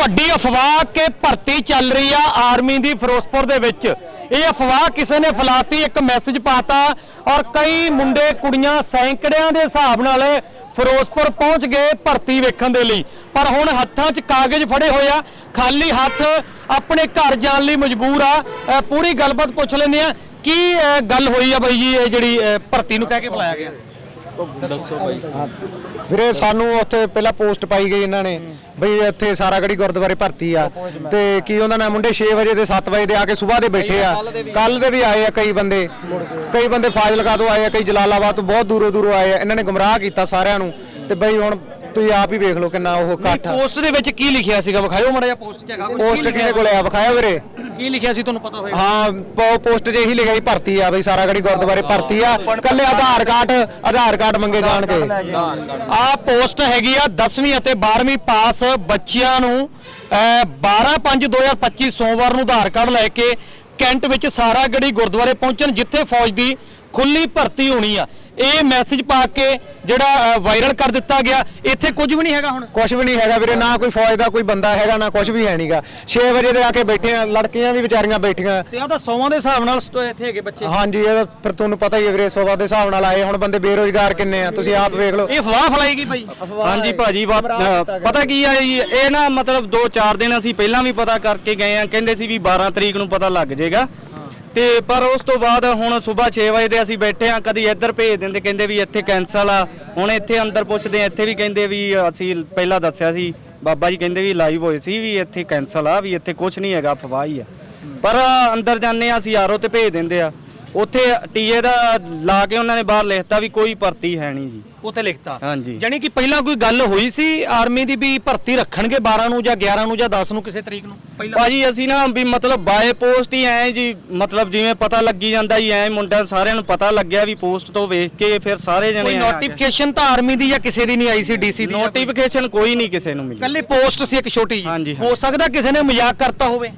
ਵੱਡੀ ਅਫਵਾਹ ਕਿ ਭਰਤੀ ਚੱਲ ਰਹੀ ਆ ਆਰਮੀ ਦੀ ਫਿਰੋਜ਼ਪੁਰ ਦੇ ਵਿੱਚ। ਇਹ ਅਫਵਾਹ ਕਿਸੇ ਨੇ ਫਲਾਤੀ, ਇੱਕ ਮੈਸੇਜ ਪਾਤਾ ਔਰ ਕਈ ਮੁੰਡੇ, ਕੁੜੀਆਂ ਸੈਂਕੜਿਆਂ ਦੇ ਹਿਸਾਬ ਨਾਲ ਫਿਰੋਜ਼ਪੁਰ ਪਹੁੰਚ ਗਏ ਭਰਤੀ ਵੇਖਣ ਦੇ ਲਈ। ਪਰ ਹੁਣ ਹੱਥਾਂ 'ਚ ਕਾਗਜ਼ ਫੜੇ ਹੋਏ ਆ, ਖਾਲੀ ਹੱਥ ਆਪਣੇ ਘਰ ਜਾਣ ਲਈ ਮਜਬੂਰ ਆ। ਪੂਰੀ ਗੱਲਬਾਤ ਪੁੱਛ ਲੈਂਦੇ ਆ, ਕੀ ਗੱਲ ਹੋਈ ਆ ਬਾਈ ਜੀ, ਇਹ ਜਿਹੜੀ ਭਰਤੀ ਨੂੰ? ਕਹਿ ਕੇ ਬੁਲਾਇਆ ਗਿਆ। ਵੀਰੇ ਸਾਨੂੰ ਉੱਥੇ ਪਹਿਲਾਂ ਪੋਸਟ ਪਾਈ ਗਈ ਇਹਨਾਂ ਨੇ ਬਈ ਇੱਥੇ ਸਾਰਾਗੜੀ ਗੁਰਦੁਆਰੇ ਭਰਤੀ ਆ। ਤੇ ਕੀ ਉਹਨਾਂ ਨੇ ਮੁੰਡੇ 6 ਵਜੇ ਦੇ 7 ਵਜੇ ਦੇ ਆ ਕੇ ਸਵੇਰ ਦੇ ਬੈਠੇ ਆ। ਕੱਲ ਦੇ ਵੀ ਆਏ ਆ ਕਈ ਬੰਦੇ। ਕਈ ਬੰਦੇ ਫਾਜ਼ਿਲਕਾ ਤੋਂ ਆਏ ਆ ਕਈ ਜਲਾਲਾਬਾਦ ਤੋਂ ਬਹੁਤ ਦੂਰੋਂ ਦੂਰੋਂ ਆਏ ਆ। ਇਹਨਾਂ ਨੇ ਗੁੰਮਰਾਹ ਕੀਤਾ ਸਾਰਿਆਂ ਨੂੰ। ਤੇ ਬਈ ਹੁਣ ਤੁਸੀਂ ਆਪ ਹੀ ਵੇਖ ਲਓ ਕਿੰਨਾ ਉਹ ਇਕੱਠ ਆ। ਪੋਸਟ ਦੇ ਵਿੱਚ ਕੀ ਲਿਖਿਆ ਸੀਗਾ? ਵਿਖਾਇਓ ਮੜਾ ਜਿਹਾ ਪੋਸਟ 'ਚ ਹੈਗਾ। ਕੁਛ? ਪੋਸਟ ਕਿਹਦੇ ਕੋਲੇ ਆ? ਵਿਖਾਇਆ ਵੀਰੇ। ਕੀ ਲਿਖਿਆ ਸੀ ਤੁਹਾਨੂੰ ਪਤਾ ਹੋਏਗਾ ਹਾਂ ਪੋ- ਪੋਸਟ 'ਚ ਇਹੀ ਲਿਖਿਆ ਸੀ ਭਰਤੀ ਆ ਬਈ ਸਾਰਾਗੜੀ ਗੁਰਦੁਆਰੇ ਭਰਤੀ ਆ। ਕੱਲੇ ਆਧਾਰ ਕਾਰਡ ਆਧਾਰ ਕਾਰਡ ਮੰਗੇ ਜਾਣਗੇ ਆ ਪੋਸਟ ਹੈਗੀ ਆ 10ਵੀਂ ਅਤੇ 12ਵੀਂ ਪਾਸ ਬੱਚਿਆਂ ਨੂੰ 12/5/2025 ਸੋਮਵਾਰ ਨੂੰ ਆਧਾਰ ਕਾਰਡ ਲੈ ਕੇ ਕੈਂਟ ਵਿੱਚ ਸਾਰਾਗੜੀ ਗੁਰਦੁਆਰੇ ਪਹੁੰਚਣ ਜਿੱਥੇ ਫੌਜ ਦੀ ਖੁੱਲੀ ਭਰਤੀ ਹੋਣੀ ਆ। ਇਹ ਮੈਸੇਜ ਪਾ ਕੇ ਜਿਹੜਾ ਵਾਇਰਲ ਕਰ ਦਿੱਤਾ ਗਿਆ। ਇੱਥੇ ਕੁਝ ਵੀ ਨਹੀਂ ਹੈਗਾ ਹੁਣ। ਕੁਝ ਵੀ ਨਹੀਂ ਹੈਗਾ ਵੀਰੇ ਨਾ ਕੋਈ ਫੌਜ ਦਾ ਕੋਈ ਬੰਦਾ ਹੈਗਾ ਨਾ ਕੁਝ ਵੀ ਹੈ ਨਹੀਂਗਾ 6 ਵਜੇ ਦੇ ਆ ਕੇ ਬੈਠੇ ਆ ਲੜਕੀਆਂ ਵੀ ਵਿਚਾਰੀਆਂ ਬੈਠੀਆਂ। ਤੇ ਆ ਤਾਂ ਸੌਵਾਂ ਦੇ ਹਿਸਾਬ ਨਾਲ ਸਟ- ਇੱਥੇ ਹੈਗੇ ਬੱਚੇ। ਹਾਂਜੀ ਇਹ ਤਾਂ ਫਿਰ ਤੁਹਾਨੂੰ ਪਤਾ ਹੀ ਹੈ ਵੀਰੇ ਸੋਵਾ ਦੇ ਹਿਸਾਬ ਨਾਲ ਆਏ ਹੁਣ ਬੰਦੇ ਬੇਰੋਜ਼ਗਾਰ ਕਿੰਨੇ ਆ ਤੁਸੀਂ ਆਪ ਵੇਖ ਲਓ। ਇਹ ਅਫਵਾਹ ਫਲਾਈ ਗਈ ਭਾਈ ਹਾਂਜੀ ਭਾਜੀ ਪਤਾ ਕੀ ਆ ਜੀ ਇਹ ਨਾ ਮਤਲਬ 2-4 ਦਿਨ ਅਸੀਂ ਪਹਿਲਾਂ ਵੀ ਪਤਾ ਕਰਕੇ ਗਏ ਆ ਕਹਿੰਦੇ ਸੀ ਵੀ 12 ਤਰੀਕ ਨੂੰ ਪਤਾ ਲੱਗ ਜਾਏਗਾ ਤੇ ਪਰ ਉਸ ਤੋਂ ਬਾਅਦ ਹੁਣ ਸਵੇਰ 6 ਵਜੇ ਦੇ ਅਸੀਂ ਬੈਠੇ ਆ ਕਦੀ ਇੱਧਰ ਭੇਜ ਦਿੰਦੇ, ਕਹਿੰਦੇ ਵੀ ਇੱਥੇ ਕੈਂਸਲ ਆ। ਹੁਣ ਇੱਥੇ ਅੰਦਰ ਪੁੱਛਦੇ ਆ ਇੱਥੇ ਵੀ ਕਹਿੰਦੇ ਵੀ ਅਸੀਂ ਪਹਿਲਾਂ ਦੱਸਿਆ ਸੀ, ਬਾਬਾ ਜੀ ਕਹਿੰਦੇ ਵੀ ਲਾਈਵ ਹੋਏ ਸੀ ਵੀ ਇੱਥੇ ਕੈਂਸਲ ਆ, ਵੀ ਇੱਥੇ ਕੁਝ ਨਹੀਂ ਹੈਗਾ, ਅਫਵਾਹ ਹੀ ਆ। ਪਰ ਅੰਦਰ ਜਾਂਦੇ ਆ ਅਸੀਂ ਆਰੋ ਤੇ ਭੇਜ ਦਿੰਦੇ ਆ। ਉੱਥੇ ਟੀਏ ਦਾ ਲਾ ਕੇ ਉਹਨਾਂ ਨੇ ਬਾਹਰ ਲਿਖਤਾ ਵੀ ਕੋਈ ਭਰਤੀ ਹੈ ਨਹੀਂ ਜੀ। ਉੱਥੇ ਲਿਖਤਾ। ਹਾਂਜੀ। ਜਾਨੀ ਕਿ ਪਹਿਲਾਂ ਕੋਈ ਗੱਲ ਹੋਈ ਸੀ ਆਰਮੀ ਦੀ ਵੀ ਭਰਤੀ ਰੱਖਣਗੇ 12 ਨੂੰ ਜਾਂ 11 ਨੂੰ ਜਾਂ 10 ਨੂੰ ਕਿਸੇ ਤਰੀਕ ਨੂੰ? ਪਹਿਲਾਂ ਭਾਜੀ ਅਸੀਂ ਨਾ ਵੀ ਮਤਲਬ ਬਾਏ ਪੋਸਟ ਹੀ ਐ ਜੀ ਮਤਲਬ ਜਿਵੇਂ ਪਤਾ ਲੱਗੀ ਜਾਂਦਾ ਹੀ ਐ ਮੁੰਡਿਆਂ ਸਾਰਿਆਂ ਨੂੰ ਪਤਾ ਲੱਗਿਆ ਵੀ ਪੋਸਟ ਤੋਂ ਵੇਖ ਕੇ ਫਿਰ ਸਾਰੇ ਜਣੇ ਕੋਈ ਐਂ ਆ ਗਏ। ਨੋਟੀਫਿਕੇਸ਼ਨ ਤਾਂ ਆਰਮੀ ਦੀ ਜਾਂ ਕਿਸੇ ਦੀ ਨਹੀਂ ਆਈ ਸੀ ਡੀਸੀ ਦੀ ਨੋਟੀਫਿਕੇਸ਼ਨ ਕੋਈ? ਨਹੀਂ ਕਿਸੇ ਨੂੰ ਮਿਲੀ। ਕੱਲੇ ਪੋਸਟ ਸੀ ਇੱਕ ਛੋਟੀ ਹਾਂਜੀ, ਹੋ ਸਕਦਾ ਕਿਸੇ ਨੇ ਮਜ਼ਾਕ ਕਰਤਾ ਹੋਵੇ।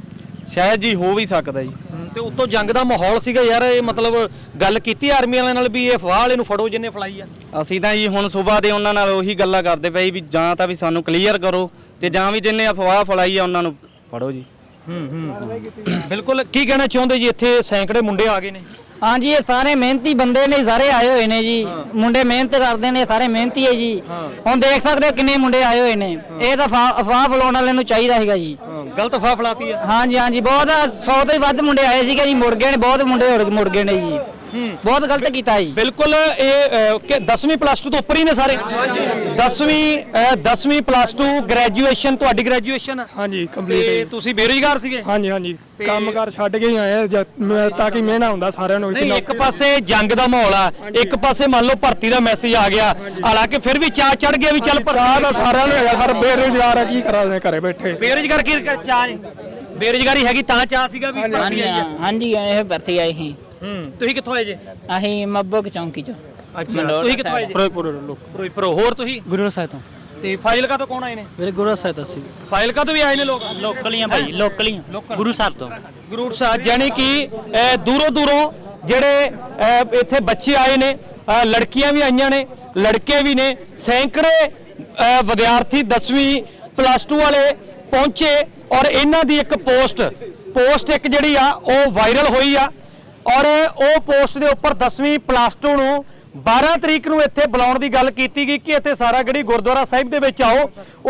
ਸ਼ਾਇਦ ਜੀ ਹੋ ਵੀ ਸਕਦਾ ਜੀ। ਤੇ ਉੱਤੋਂ ਜੰਗ ਦਾ ਮਾਹੌਲ ਸੀਗਾ ਯਾਰ ਇਹ ਮਤਲਬ ਗੱਲ ਕੀਤੀ ਆਰਮੀ ਵਾਲਿਆਂ ਨਾਲ ਵੀ ਇਹ ਅਫਵਾਹ ਵਾਲੇ ਨੂੰ ਫੜੋ ਜਿੰਨੇ ਫਲਾਈ ਆ? ਅਸੀਂ ਤਾਂ ਜੀ ਹੁਣ ਸਵੇਰ ਦੇ ਉਹਨਾਂ ਨਾਲ ਉਹੀ ਗੱਲਾਂ ਕਰਦੇ ਪਏ ਵੀ ਜਾਂ ਤਾਂ ਵੀ ਸਾਨੂੰ ਕਲੀਅਰ ਕਰੋ ਤੇ ਜਾਂ ਵੀ ਜਿੰਨੇ ਅਫਵਾਹ ਫਲਾਈ ਆ ਉਹਨਾਂ ਨੂੰ ਫੜੋ ਜੀ। ਬਿਲਕੁਲ। ਕੀ ਕਹਿਣਾ ਚਾਹੁੰਦੇ ਜੀ? ਇੱਥੇ ਸੈਂਕੜੇ ਮੁੰਡੇ ਆ ਗਏ ਨੇ। ਹਾਂਜੀ ਇਹ ਸਾਰੇ ਮਿਹਨਤੀ ਬੰਦੇ ਨੇ ਸਾਰੇ ਆਏ ਹੋਏ ਨੇ ਜੀ। ਮੁੰਡੇ ਮਿਹਨਤ ਕਰਦੇ ਨੇ ਸਾਰੇ ਮਿਹਨਤੀ ਹੈ ਜੀ। ਹੁਣ ਦੇਖ ਸਕਦੇ ਹੋ ਕਿੰਨੇ ਮੁੰਡੇ ਆਏ ਹੋਏ ਨੇ। ਇਹ ਤਾਂ ਅਫਵਾਹ ਫਲਾਉਣ ਵਾਲੇ ਨੂੰ ਚਾਹੀਦਾ ਸੀਗਾ ਜੀ। ਗਲਤ ਅਫਵਾਹ ਫਲਾਤੀ ਆ ਹਾਂਜੀ ਹਾਂਜੀ ਬਹੁਤ 100 ਤੋਂ ਹੀ ਵੱਧ ਮੁੰਡੇ ਆਏ ਸੀਗੇ ਜੀ ਮੁੜ ਗਏ ਨੇ ਬਹੁਤ ਮੁੰਡੇ ਹੋਰ ਮੁੜ ਗਏ ਨੇ ਜੀ। ਬਹੁਤ ਗਲਤ ਕੀਤਾ ਜੀ। ਬਿਲਕੁਲ ਇਹ 10ਵੀਂ ਪਲੱਸ 2 ਤੋਂ ਉੱਪਰ ਹੀ ਨੇ ਸਾਰੇ? 10ਵੀਂ 10ਵੀਂ ਪਲੱਸ 2 ਗ੍ਰੈਜੂਏਸ਼ਨ ਤੁਹਾਡੀ ਗ੍ਰੈਜੂਏਸ਼ਨ ਹਾਂਜੀ ਤੇ ਕੰਪਲੀਟ ਤੁਸੀਂ ਬੇਰੁਜ਼ਗਾਰ ਸੀਗੇ? ਹਾਂਜੀ ਹਾਂਜੀ। ਤੇ- ਕੰਮਕਾਰ ਛੱਡ ਕੇ ਹੀ ਆਏ ਤਾਂ ਕਿ ਮਿਹਣਾ ਹੁੰਦਾ ਸਾਰਿਆਂ ਨੂੰ ਇੱਥੇ ਨਹੀਂ ਇੱਕ ਪਾਸੇ ਜੰਗ ਦਾ ਮਾਹੌਲ ਆ ਇੱਕ ਪਾਸੇ ਮੰਨ ਲਓ ਭਰਤੀ ਦਾ ਮੈਸੇਜ ਆ ਗਿਆ। ਹਾਲਾਂਕਿ ਫਿਰ ਵੀ ਚਾਹ ਚੜ ਗਿਆ ਵੀ ਚੱਲ ਭਰਤੀ ਦਾ ਸਾਰਿਆਂ ਨੂੰ ਹੈਗਾ ਸਰ ਬੇਰੁਜ਼ਗਾਰ ਆ ਕੀ ਕਰਾਂਗੇ ਘਰੇ ਬੈਠੇ। ਬੇਰੁਜ਼ਗਾਰ ਕੀ ਕਰ ਚਾਹ? ਬੇਰੁਜ਼ਗਾਰੀ ਹੈਗੀ ਤਾਂ ਚਾਹ ਸੀਗਾ ਵੀ ਭਰਤੀ ਆਈ ਹਾਂਜੀ ਇਹ ਭਰਤੀ ਆਈ ਸੀ। ਹੂੰ। ਤੁਸੀਂ ਕਿੱਥੋਂ ਆਏ ਜੇ? ਅਸੀਂ ਮੱਬੋਕ ਚੌਂਕੀ ਚੋਂ। ਅੱਛਾ। ਤੁਸੀਂ ਕਿੱਥੋਂ ਆਏ ਜੇ? ਫਿਰੋਜ਼ਪੁਰ ਲੋਕ। ਫਿਰੋਜ਼ਪੁਰ। ਹੋਰ ਤੁਸੀਂ? ਗੁਰੂ ਸਾਹਿਬ ਤੋਂ। ਤੇ ਫਾਜ਼ਿਲਕਾ ਤੋਂ ਕੌਣ ਆਏ ਨੇ? ਮੇਰੇ ਗੁਰੂ ਸਾਹਿਬ ਸੀ ਫਾਜ਼ਿਲਕਾ ਤੋਂ ਵੀ ਆਏ ਨੇ ਲੋਕ? ਲੋਕਲੀਆਂ ਭਾਈ ਲੋਕਲੀਆਂ। ਗੁਰੂ ਸਾਹਿਬ ਤੋਂ। ਗੁਰੂ ਸਾਹਿਬ ਜਾਨੀ ਕਿ ਦੂਰੋਂ ਦੂਰੋਂ ਜਿਹੜੇ ਇੱਥੇ ਬੱਚੇ ਆਏ ਨੇ ਲੜਕੀਆਂ ਵੀ ਆਈਆਂ ਨੇ ਲੜਕੇ ਵੀ ਨੇ ਸੈਂਕੜੇ ਵਿਦਿਆਰਥੀ 10ਵੀਂ ਪਲੱਸ 2 ਵਾਲੇ ਪਹੁੰਚੇ ਔਰ ਇਹਨਾਂ ਦੀ ਇੱਕ ਪੋਸਟ ਪੋਸਟ ਇੱਕ ਜਿਹੜੀ ਆ ਉਹ ਵਾਇਰਲ ਹੋਈ ਆ। ਔਰ ਉਹ ਪੋਸਟ ਦੇ ਉੱਪਰ 10ਵੀਂ ਪਲੱਸ 2 ਨੂੰ 12 ਤਰੀਕ ਨੂੰ ਇੱਥੇ ਬੁਲਾਉਣ ਦੀ ਗੱਲ ਕੀਤੀ ਗਈ ਕਿ ਇੱਥੇ ਸਾਰਾਗੜੀ ਗੁਰਦੁਆਰਾ ਸਾਹਿਬ ਦੇ ਵਿੱਚ ਆਓ,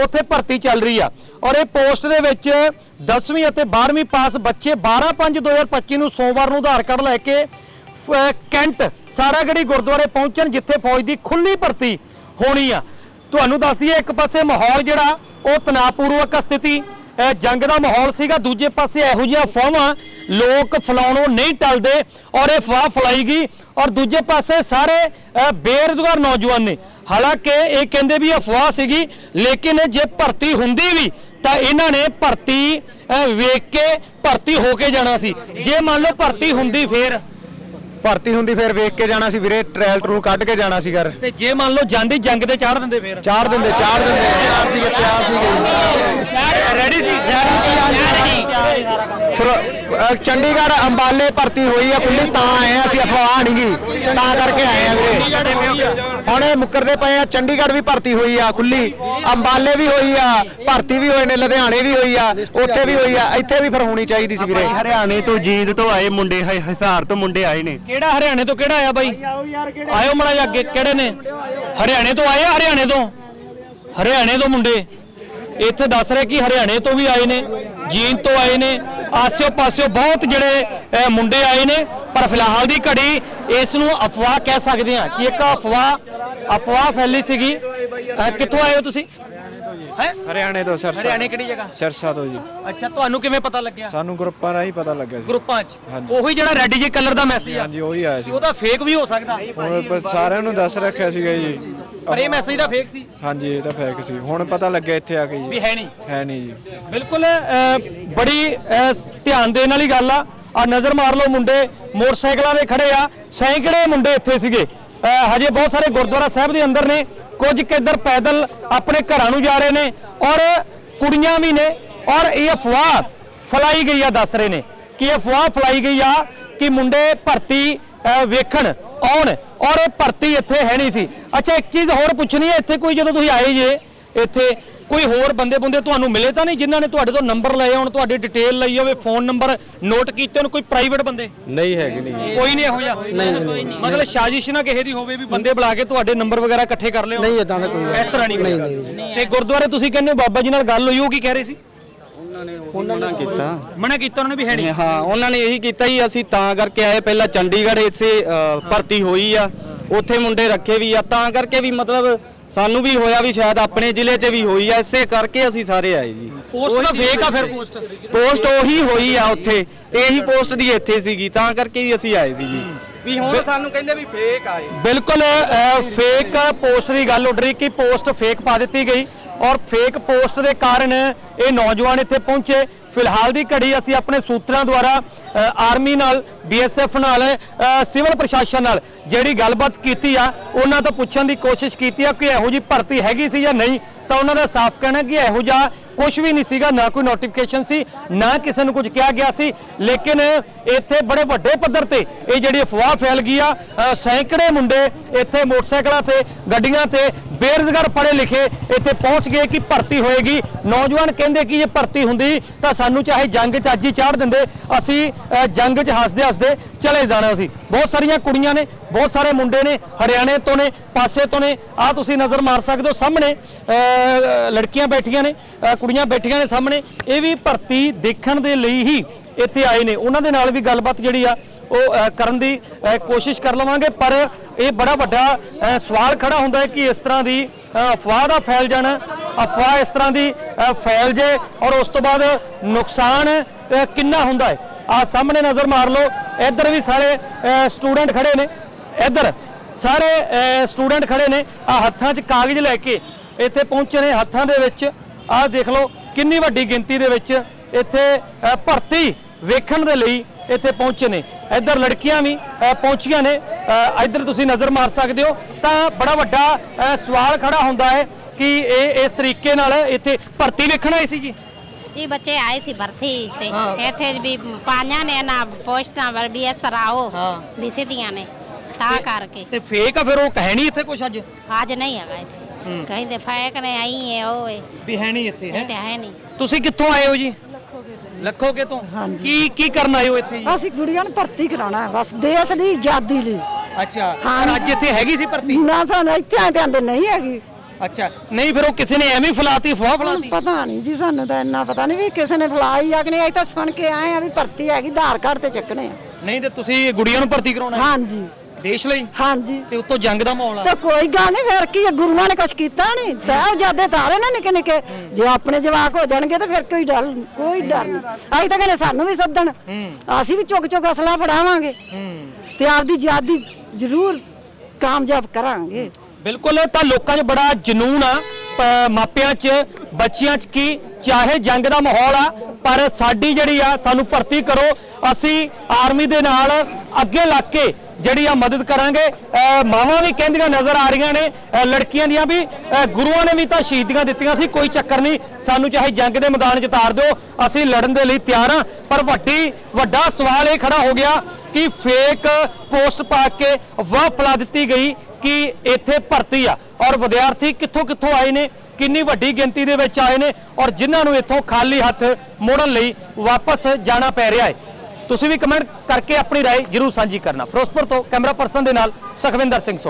ਉੱਥੇ ਭਰਤੀ ਚੱਲ ਰਹੀ ਆ। ਔਰ ਇਹ ਪੋਸਟ ਦੇ ਵਿੱਚ 10ਵੀਂ ਅਤੇ 12ਵੀਂ ਪਾਸ ਬੱਚੇ 12/5/2025 ਨੂੰ ਸੋਮਵਾਰ ਨੂੰ ਆਧਾਰ ਕਾਰਡ ਲੈ ਕੇ ਫ- ਕੈਂਟ ਸਾਰਾਗੜੀ ਗੁਰਦੁਆਰੇ ਪਹੁੰਚਣ ਜਿੱਥੇ ਫੌਜ ਦੀ ਖੁੱਲੀ ਭਰਤੀ ਹੋਣੀ ਆ। ਤੁਹਾਨੂੰ ਦੱਸ ਦਈਏ ਇੱਕ ਪਾਸੇ ਮਾਹੌਲ ਜਿਹੜਾ, ਉਹ ਤਣਾਅਪੂਰਵਕ ਸਥਿਤੀ ਜੰਗ ਦਾ ਮਾਹੌਲ ਸੀਗਾ। ਦੂਜੇ ਪਾਸੇ ਇਹੋ ਜਿਹੀਆਂ ਅਫਵਾਹਾਂ ਲੋਕ ਫਲਾਉਣੋਂ ਨਹੀਂ ਟਲਦੇ ਔਰ ਇਹ ਅਫਵਾਹ ਫਲਾਈ ਗਈ ਔਰ ਦੂਜੇ ਪਾਸੇ ਸਾਰੇ ਬੇਰੁਜ਼ਗਾਰ ਨੌਜਵਾਨ ਨੇ। ਹਾਲਾਂਕਿ ਇਹ ਕਹਿੰਦੇ ਵੀ ਅਫਵਾਹ ਸੀਗੀ, ਲੇਕਿਨ ਜੇ ਭਰਤੀ ਹੁੰਦੀ ਵੀ, ਤਾਂ ਇਹਨਾਂ ਨੇ ਭਰਤੀ ਵੇਖ ਕੇ ਭਰਤੀ ਹੋ ਕੇ ਜਾਣਾ ਸੀ। ਜੇ ਮੰਨ ਲਓ ਭਰਤੀ ਹੁੰਦੀ ਫੇਰ ਭਰਤੀ ਹੁੰਦੀ ਫਿਰ ਵੇਖ ਕੇ ਜਾਣਾ ਸੀ ਵੀਰੇ ਟ੍ਰਾਇਲ ਟਰੂ ਕੱਢ ਕੇ ਜਾਣਾ ਸੀ ਘਰ। ਤੇ ਜੇ ਮੰਨ ਲਓ ਜਾਂਦੀ ਜੰਗ ਤੇ ਚਾੜ ਦਿੰਦੇ ਫੇਰ। ਚਾਰ ਦਿਨ ਦੇ ਚਾਰ ਦਿਨ ਦੇ ਤਿਆਰ ਸੀਗੇ। ਤਿਆਰ ਸੀਗੇ ਰੈਡੀ ਸੀ ਫਿਰ ਅ, ਚੰਡੀਗੜ੍ਹ ਅੰਬਾਲੇ ਭਰਤੀ ਹੋਈ ਆ ਕੁੱਲੀ ਤਾਂ ਆਏ ਆ ਅਸੀਂ ਅਫਵਾਹ ਨਹੀਂ ਗੀ ਤਾਂ ਕਰਕੇ ਆਏ ਆ ਵੀਰੇ। ਹੁਣ ਇਹ ਮੁੱਕਰਦੇ ਪਏ ਆ ਚੰਡੀਗੜ੍ਹ ਵੀ ਭਰਤੀ ਹੋਈ ਆ ਖੁੱਲੀ ਅੰਬਾਲੇ ਵੀ ਹੋਈ ਆ ਭਰਤੀ ਵੀ ਹੋਏ ਨੇ ਲੁਧਿਆਣੇ ਵੀ ਹੋਈ ਆ ਉੱਥੇ ਵੀ ਹੋਈ ਆ ਇੱਥੇ ਵੀ ਫਿਰ ਹੋਣੀ ਚਾਹੀਦੀ ਸੀ ਵੀਰੇ। ਹਰਿਆਣੇ ਤੋਂ ਜੀਂਦ ਤੋਂ ਆਏ ਮੁੰਡੇ ਹ- ਹਿਸਾਰ ਤੋਂ ਮੁੰਡੇ ਆਏ ਨੇ। ਕਿਹੜਾ ਹਰਿਆਣੇ ਤੋਂ ਕਿਹੜਾ ਆਇਆ ਬਾਈ? ਆਇਓ ਮੜਾ ਜਾ ਅੱਗੇ ਕਿਹੜੇ ਨੇ? ਹਰਿਆਣੇ ਤੋਂ ਆਏ ਆ ਹਰਿਆਣੇ ਤੋਂ? ਹਰਿਆਣੇ ਤੋਂ ਮੁੰਡੇ। ਇੱਥੇ ਦੱਸ ਰਹੇ ਕਿ ਹਰਿਆਣੇ ਤੋਂ ਵੀ ਆਏ ਨੇ। ਜੀਨ ਤੋਂ ਆਏ ਨੇ। ਆਸਿਓ ਪਾਸਿਓ ਬਹੁਤ ਜਿਹੜੇ ਮੁੰਡੇ ਆਏ ਨੇ। ਪਰ ਫਿਲਹਾਲ ਦੀ ਘੜੀ ਇਸ ਨੂੰ ਅਫਵਾਹ ਕਹਿ ਸਕਦੇ ਹਾਂ ਕਿ ਇੱਕ ਅਫਵਾਹ ਅਫਵਾਹ ਫੈਲੀ ਸੀਗੀ। ਕਿੱਥੋਂ ਆਏ ਹੋ ਤੁਸੀਂ? ਹੈ? ਹਰਿਆਣੇ ਤੋਂ ਸਰਸਾ ਹਰਿਆਣੇ ਕਿਹੜੀ ਜਗ੍ਹਾ? ਸਰਸਾ ਤੋਂ ਜੀ। ਅੱਛਾ ਤੁਹਾਨੂੰ ਕਿਵੇਂ ਪਤਾ ਲੱਗਿਆ? ਸਾਨੂੰ ਗਰੁੱਪਾਂ ਰਾਹੀਂ ਪਤਾ ਲੱਗਿਆ ਸੀ। ਗਰੁੱਪਾਂ 'ਚ? ਹਾਂਜੀ। ਉਹੀ ਜਿਹੜਾ ਰੈੱਡ ਜੇ ਕਲਰ ਦਾ ਮੈਸੇਜ ਆ। ਹਾਂਜੀ ਉਹੀ ਆਇਆ ਸੀ। ਉਹਦਾ ਫੇਕ ਵੀ ਹੋ ਸਕਦਾ। ਹੁਣ ਪਰ ਸਾਰਿਆਂ ਨੂੰ ਦੱਸ ਰੱਖਿਆ ਸੀਗਾ ਜੀ। ਪਰ ਇਹ ਮੈਸੇਜ ਦਾ ਫੇਕ ਸੀ। ਹਾਂਜੀ ਇਹ ਤਾਂ ਫੇਕ ਸੀ। ਹੁਣ ਪਤਾ ਲੱਗਿਆ ਇੱਥੇ ਆ ਕੇ ਵੀ ਜੀ ਹੈ ਨਹੀਂ। ਹੈ ਨਹੀਂ ਜੀ। ਬਿਲਕੁਲ ਬੜੀ ਧਿਆਨ ਦੇਣ ਵਾਲੀ ਗੱਲ ਆ। ਆ ਨਜ਼ਰ ਮਾਰ ਲਓ ਮੁੰਡੇ। ਮੋਟਰਸਾਈਕਲਾਂ ਦੇ ਖੜੇ ਆ। ਸੈਂਕੜੇ ਮੁੰਡੇ ਇੱਥੇ ਸੀਗੇ। ਹਜੇ ਬਹੁਤ ਸਾਰੇ ਗੁਰਦੁਆਰਾ ਸਾਹਿਬ ਦੇ ਅੰਦਰ ਨੇ। ਕੁਝ ਕਿੱਧਰ ਪੈਦਲ ਆਪਣੇ ਘਰਾਂ ਨੂੰ ਜਾ ਰਹੇ ਨੇ ਔਰ ਕੁੜੀਆਂ ਵੀ ਨੇ ਔਰ ਇਹ ਅਫਵਾਹ ਫਲਾਈ ਗਈ ਆ, ਦੱਸ ਰਹੇ ਨੇ ਕਿ ਅਫਵਾਹ ਫਲਾਈ ਗਈ ਆ ਕਿ ਮੁੰਡੇ ਭਰਤੀ ਵੇਖਣ, ਆਉਣ ਔਰ ਇਹ ਭਰਤੀ ਇੱਥੇ ਹੈ ਨਹੀਂ ਸੀ। ਅੱਛਾ, ਇੱਕ ਚੀਜ਼ ਹੋਰ ਪੁੱਛਣੀ ਹੈ, ਇੱਥੇ ਕੋਈ ਜਦੋਂ ਤੁਸੀਂ ਆਏ ਜੇ, ਇੱਥੇ ਕੋਈ ਹੋਰ ਬੰਦੇ ਬੰਦੇ ਤੁਹਾਨੂੰ ਮਿਲੇ ਤਾਂ ਨਹੀਂ ਜਿਨ੍ਹਾਂ ਨੇ ਤੁਹਾਡੇ ਤੋਂ ਨੰਬਰ ਲਏ ਹੋਣ ਤੁਹਾਡੀ ਡਿਟੇਲ ਲਈ ਹੋਵੇ ਫੋਨ ਨੰਬਰ ਨੋਟ ਕੀਤੇ ਹੋਣ ਕੋਈ ਪ੍ਰਾਈਵੇਟ ਬੰਦੇ? ਨਹੀਂ ਹੈਗੇ ਨਹੀਂ ਕੋਈ ਨਹੀਂ ਇਹੋ ਜਿਹਾ? ਮਤਲਬ ਸਾਜ਼ਿਸ਼ ਨਾ ਕਿਸੇ ਦੀ ਹੋਵੇ ਵੀ ਬੰਦੇ ਬੁਲਾ ਕੇ ਤੁਹਾਡੇ ਨੰਬਰ ਵਗੈਰਾ ਇਕੱਠੇ ਕਰ ਲਿਓ। ਨਹੀਂ ਇਦਾਂ ਦਾ ਕੋਈ ਇਸ ਤਰ੍ਹਾਂ ਨਹੀਂ ਨਹੀਂ। ਨਹੀਂ ਤੇ ਗੁਰਦੁਆਰੇ ਤੁਸੀਂ ਕਹਿੰਦੇ ਹੋ ਬਾਬਾ ਜੀ ਨਾਲ ਗੱਲ ਹੋਈ ਉਹ ਕੀ ਕਹਿ ਰਹੇ ਸੀ? ਮਨਾ ਕੀਤਾ। ਮਨਾ ਕੀਤਾ ਉਹਨਾਂ ਨੇ ਵੀ ਹੈ ਨਹੀਂ। ਹਾਂ ਉਹਨਾਂ ਨੇ ਇਹੀ ਕੀਤਾ ਹੀ ਅਸੀਂ ਤਾਂ ਕਰਕੇ ਆਏ। ਪਹਿਲਾਂ ਚੰਡੀਗੜ੍ਹ ਇਸੇ ਭਰਤੀ ਹੋਈ ਆ। ਉੱਥੇ ਮੁੰਡੇ ਰੱਖੇ ਵੀ ਆ। ਤਾਂ ਕਰਕੇ ਵੀ ਮਤਲਬ ਸਾਨੂੰ ਵੀ ਹੋਇਆ ਵੀ ਸ਼ਾਇਦ ਆਪਣੇ ਜ਼ਿਲ੍ਹੇ 'ਚ ਵੀ ਹੋਈ ਆ ਇਸੇ ਕਰਕੇ ਅਸੀਂ ਸਾਰੇ ਆਏ ਜੀ। ਪੋਸਟ ਤਾਂ ਫੇਕ ਆ ਫਿਰ ਪੋਸਟ ਪੋਸਟ ਉਹੀ ਹੋਈ ਆ ਉੱਥੇ ਇਹੀ ਪੋਸਟ ਦੀ ਇੱਥੇ ਸੀਗੀ ਤਾਂ ਕਰਕੇ ਵੀ ਅਸੀਂ ਆਏ ਸੀ ਜੀ। ਵੀ ਹੁਣ ਸਾਨੂੰ ਕਹਿੰਦੇ ਵੀ ਫੇਕ ਆਏ ਬਿਲਕੁਲ ਫੇਕ ਪੋਸਟ ਦੀ ਗੱਲ ਉੱਡ ਰਹੀ ਕਿ ਪੋਸਟ ਫੇਕ ਪਾ ਦਿੱਤੀ ਗਈ। ਔਰ ਫੇਕ ਪੋਸਟ ਦੇ ਕਾਰਨ ਇਹ ਨੌਜਵਾਨ ਇੱਥੇ ਪਹੁੰਚੇ। ਫਿਲਹਾਲ ਦੀ ਘੜੀ ਅਸੀਂ ਆਪਣੇ ਸੂਤਰਾਂ ਦੁਆਰਾ ਆਰਮੀ ਨਾਲ ਬੀਐਸਐਫ ਨਾਲ ਸਿਵਲ ਪ੍ਰਸ਼ਾਸਨ ਨਾਲ ਜਿਹੜੀ ਗੱਲਬਾਤ ਕੀਤੀ ਆ, ਉਹਨਾਂ ਤੋਂ ਪੁੱਛਣ ਦੀ ਕੋਸ਼ਿਸ਼ ਕੀਤੀ ਆ ਕਿ ਇਹੋ ਜੀ ਭਰਤੀ ਹੈਗੀ ਸੀ ਜਾਂ ਨਹੀਂ। ਤਾਂ ਉਹਨਾਂ ਦਾ ਸਾਫ਼ ਕਹਿਣਾ ਕਿ ਇਹੋ ਜਿਹਾ ਕੁਝ ਵੀ ਨਹੀਂ ਸੀਗਾ, ਨਾ ਕੋਈ ਨੋਟੀਫਿਕੇਸ਼ਨ ਸੀ, ਨਾ ਕਿਸੇ ਨੂੰ ਕੁਝ ਕਿਹਾ ਗਿਆ ਸੀ। ਲੇਕਿਨ ਇੱਥੇ ਬੜੇ ਵੱਡੇ ਪੱਧਰ ਤੇ ਇਹ ਜਿਹੜੀ ਅਫਵਾਹ ਫੈਲ ਗਈ ਆ ਸੈਂਕੜੇ ਮੁੰਡੇ ਇੱਥੇ ਮੋਟਰਸਾਈਕਲਾਂ ਤੇ, ਗੱਡੀਆਂ ਤੇ ਬੇਰੁਜ਼ਗਾਰ ਪੜ੍ਹੇ ਲਿਖੇ ਇੱਥੇ ਪਹੁੰਚ ਗਏ ਕਿ ਭਰਤੀ ਹੋਏਗੀ। ਨੌਜਵਾਨ ਕਹਿੰਦੇ ਕਿ ਜੇ ਭਰਤੀ ਹੁੰਦੀ ਤਾਂ ਸਾਨੂੰ ਚਾਹੇ ਜੰਗ 'ਚ ਅੱਜ ਹੀ ਚਾੜ ਦਿੰਦੇ, ਅਸੀਂ ਜੰਗ 'ਚ ਹੱਸਦੇ ਹੱਸਦੇ ਚਲੇ ਜਾਣਾ ਸੀ। ਬਹੁਤ ਸਾਰੀਆਂ ਕੁੜੀਆਂ ਨੇ, ਬਹੁਤ ਸਾਰੇ ਮੁੰਡੇ ਨੇ, ਹਰਿਆਣੇ ਤੋਂ ਨੇ, ਪਾਸੇ ਤੋਂ ਨੇ ਆ ਤੁਸੀਂ ਨਜ਼ਰ ਮਾਰ ਸਕਦੇ ਹੋ ਸਾਹਮਣੇ ਲੜਕੀਆਂ ਬੈਠੀਆਂ ਨੇ ਕੁੜੀਆਂ ਬੈਠੀਆਂ ਨੇ ਸਾਹਮਣੇ, ਇਹ ਵੀ ਭਰਤੀ ਦੇਖਣ ਦੇ ਲਈ ਹੀ ਇੱਥੇ ਆਏ ਨੇ। ਉਹਨਾਂ ਦੇ ਨਾਲ ਵੀ ਗੱਲਬਾਤ ਜਿਹੜੀ ਆ ਉਹ ਕਰਨ ਦੀ ਕੋਸ਼ਿਸ਼ ਕਰ ਲਵਾਂਗੇ, ਪਰ ਇਹ ਬੜਾ ਵੱਡਾ ਸਵਾਲ ਖੜਾ ਹੁੰਦਾ ਹੈ ਕਿ ਇਸ ਤਰ੍ਹਾਂ ਦੀ ਅਫਵਾਹ ਦਾ ਫੈਲ ਜਾਣਾ। ਅਫਵਾਹ ਇਸ ਤਰ੍ਹਾਂ ਦੀ ਫੈਲ ਜੇ ਔਰ ਉਸ ਤੋਂ ਬਾਅਦ ਨੁਕਸਾਨ ਕਿੰਨਾ ਹੁੰਦਾ ਹੈ। ਆ ਸਾਹਮਣੇ ਨਜ਼ਰ ਮਾਰ ਲਓ, ਇੱਧਰ ਵੀ ਸਾਰੇ ਸਟੂਡੈਂਟ ਖੜੇ ਨੇ। ਇੱਧਰ ਸਾਰੇ ਸਟੂਡੈਂਟ ਖੜੇ ਨੇ। ਆ ਹੱਥਾਂ 'ਚ ਕਾਗਜ਼ ਲੈ ਕੇ ਇੱਥੇ ਪਹੁੰਚੇ ਨੇ, ਹੱਥਾਂ ਦੇ ਵਿੱਚ। ਆਹ ਦੇਖ ਲਓ, ਕਿੰਨੀ ਵੱਡੀ ਗਿਣਤੀ ਦੇ ਵਿੱਚ ਇੱਥੇ ਭਰਤੀ ਵੇਖਣ ਦੇ ਲਈ ਇੱਥੇ ਪਹੁੰਚੇ ਨੇ। ਇੱਧਰ ਲੜਕੀਆਂ ਵੀ ਪਹੁੰਚੀਆਂ ਨੇ। ਇੱਧਰ ਤੁਸੀਂ ਨਜ਼ਰ ਮਾਰ ਸਕਦੇ ਹੋ। ਤਾਂ ਬੜਾ ਵੱਡਾ ਸਵਾਲ ਖੜਾ ਹੁੰਦਾ ਹੈ ਕਿ ਇਹ ਇਸ ਤਰੀਕੇ ਨਾਲ ਇੱਥੇ ਭਰਤੀ ਵੇਖਣ ਆਏ ਸੀ ਜੀ? ਜੀ ਬੱਚੇ ਆਏ ਸੀ ਭਰਤੀ ਤੇ ਇੱਥੇ ਵੀ ਪਾਈਆਂ ਨੇ ਨਾ ਪੋਸਟਾਂ ਵਰ ਵੀ ਇਸ ਤਰ੍ਹਾਂ ਉਹ ਵੀ ਸਿੱਧੀਆਂ ਨੇ ਤਾਂ ਕਰਕੇ। ਤੇ ਫੇਕ ਆ ਫਿਰ ਉਹ ਕਹਿ ਨਹੀਂ ਇੱਥੇ ਕੁਛ ਅੱਜ? ਅੱਜ ਨਹੀਂ ਹੈਗਾ ਇੱਥੇ। ਕਹਿੰਦੇ ਫੈਕ ਨੇ ਆਈ ਹੈ ਉਹ ਹੈ ਵੀ ਹੈ ਨਹੀਂ ਇੱਥੇ ਇਹ ਤੇ ਹੈ ਨਹੀਂ। ਤੁਸੀਂ ਕਿੱਥੋਂ ਆਏ ਹੋ ਜੀ? ਲੱਖੋਗੇ ਤੋਂ? ਕੀ ਕੀ ਕਰਨ ਆਏ ਹੋ ਇੱਥੇ ਜੀ? ਅਸੀਂ ਕੁੜੀਆਂ ਨੂੰ ਭਰਤੀ ਕਰਾਉਣਾ ਹੈ ਬਸ ਦੇਸ਼ ਦੀ ਆਜ਼ਾਦੀ ਲਈ। ਅੱਛਾ ਪਰ ਅੱਜ ਇੱਥੇ ਹੈਗੀ ਸੀ ਭਰਤੀ? ਨਾ ਸਾਨੂੰ ਇੱਥੇ ਆਏ ਤੇ ਆਂਦੇ ਨਹੀਂ ਹੈਗੀ। ਅੱਛਾ ਨਹੀਂ ਫਿਰ ਉਹ ਕਿਸੇ ਨੇ ਐਵੇਂ ਫਲਾਤੀ ਫਵਾਹ ਫਲਾਤੀ? ਪਤਾ ਨਹੀਂ ਜੀ ਸਾਨੂੰ ਤਾਂ ਇੰਨਾ ਪਤਾ ਨਹੀਂ ਵੀ ਕਿਸੇ ਨੇ ਫਲਾਈ ਆ ਕਿ ਨਹੀਂ। ਅਸੀਂ ਤਾਂ ਸੁਣ ਕੇ ਆਏ ਆ ਵੀ ਭਰਤੀ ਹੈਗੀ ਆਧਾਰ ਕਾਰਡ ਤੇ ਚੱਕਣੇ ਆ। ਨਹੀਂ ਤੇ ਤੁਸੀਂ ਗੁੜੀਆਂ ਨੂੰ ਭਰਤੀ ਕਰਾਉਣਾ ਹੈ? ਹਾਂਜੀ। ਦੇਸ਼ ਲਈ? ਹਾਂਜੀ। ਤੇ ਉੱਤੋਂ ਜੰਗ ਦਾ ਮਾਹੌਲ ਆ। ਤੇ ਕੋਈ ਗੱਲ ਨਹੀਂ ਫਿਰ ਕੀ ਹੈ, ਗੁਰੂਆਂ ਨੇ ਕੁਛ ਕੀਤਾ ਨਹੀਂ ਸਾਹਿਬਜ਼ਾਦੇ ਤਾਰੇ ਨੇ ਨਿੱਕੇ ਨਿੱਕੇ। ਜੇ ਆਪਣੇ ਜਵਾਕ ਹੋ ਜਾਣਗੇ ਤਾਂ ਫਿਰ ਕੋਈ ਡਰ ਕੋਈ ਡਰ ਨਹੀਂ ਅਸੀਂ ਤਾਂ ਕਹਿੰਦੇ ਸਾਨੂੰ ਵੀ ਸੱਦਣ। ਅਸੀਂ ਵੀ ਚੁੱਕ ਚੁੱਕ ਅਸਲਾ ਫੜਾਵਾਂਗੇ। ਤੇ ਆਪਦੀ ਆਜ਼ਾਦੀ ਜ਼ਰੂਰ ਕਾਮਯਾਬ ਕਰਾਂਗੇ। ਬਿਲਕੁਲ ਤਾਂ ਲੋਕਾਂ 'ਚ ਬੜਾ ਜਨੂਨ ਆ। ਪ- ਮਾਪਿਆਂ 'ਚ ਬੱਚਿਆਂ 'ਚ ਕੀ ਚਾਹੇ ਜੰਗ ਦਾ ਮਾਹੌਲ ਆ ਪਰ ਸਾਡੀ ਜਿਹੜੀ ਆ ਸਾਨੂੰ ਭਰਤੀ ਕਰੋ। ਅਸੀਂ ਆਰਮੀ ਦੇ ਨਾਲ ਅੱਗੇ ਲੱਗ ਕੇ ਜਿਹੜੀ ਆ ਮਦਦ ਕਰਾਂਗੇ। ਮਾਵਾਂ ਵੀ ਕਹਿੰਦੀਆਂ ਨਜ਼ਰ ਆ ਰਹੀਆਂ ਨੇ। ਲੜਕੀਆਂ ਦੀਆਂ ਵੀ। ਗੁਰੂਆਂ ਨੇ ਵੀ ਤਾਂ ਸ਼ਹੀਦੀਆਂ ਦਿੱਤੀਆਂ ਸੀ, ਕੋਈ ਚੱਕਰ ਨਹੀਂ। ਸਾਨੂੰ ਚਾਹੇ ਜੰਗ ਦੇ ਮੈਦਾਨ 'ਚ ਤਾਰ ਦਿਓ, ਅਸੀਂ ਲੜਨ ਦੇ ਲਈ ਤਿਆਰ ਹਾਂ ਪਰ ਵੱਡੀ, ਵੱਡਾ ਸਵਾਲ ਇਹ ਖੜਾ ਹੋ ਗਿਆ ਕਿ ਫੇਕ ਪੋਸਟ ਪਾ ਕੇ ਵਾਹ ਫਲਾ ਦਿੱਤੀ ਗਈ ਕਿ ਇੱਥੇ ਭਰਤੀ ਆ। ਔਰ ਵਿਦਿਆਰਥੀ ਕਿੱਥੋਂ ਕਿੱਥੋਂ ਆਏ ਨੇ, ਕਿੰਨੀ ਵੱਡੀ ਗਿਣਤੀ ਦੇ ਵਿੱਚ ਆਏ ਨੇ, ਔਰ ਜਿਨ੍ਹਾਂ ਨੂੰ ਇੱਥੋਂ ਖਾਲੀ ਹੱਥ ਮੋੜਨ ਲਈ ਵਾਪਸ ਜਾਣਾ ਪੈ ਰਿਹਾ ਹੈ। ਤੁਸੀਂ ਵੀ ਕਮੈਂਟ ਕਰਕੇ ਆਪਣੀ رائے ਜਰੂਰ ਸਾਂਝੀ ਕਰਨਾ ਫਿਰੋਜ਼ਪੁਰ ਤੋਂ ਕੈਮਰਾ ਪਰਸਨ ਦੇ ਨਾਲ ਸੁਖਵਿੰਦਰ ਸਿੰਘ ਸੋ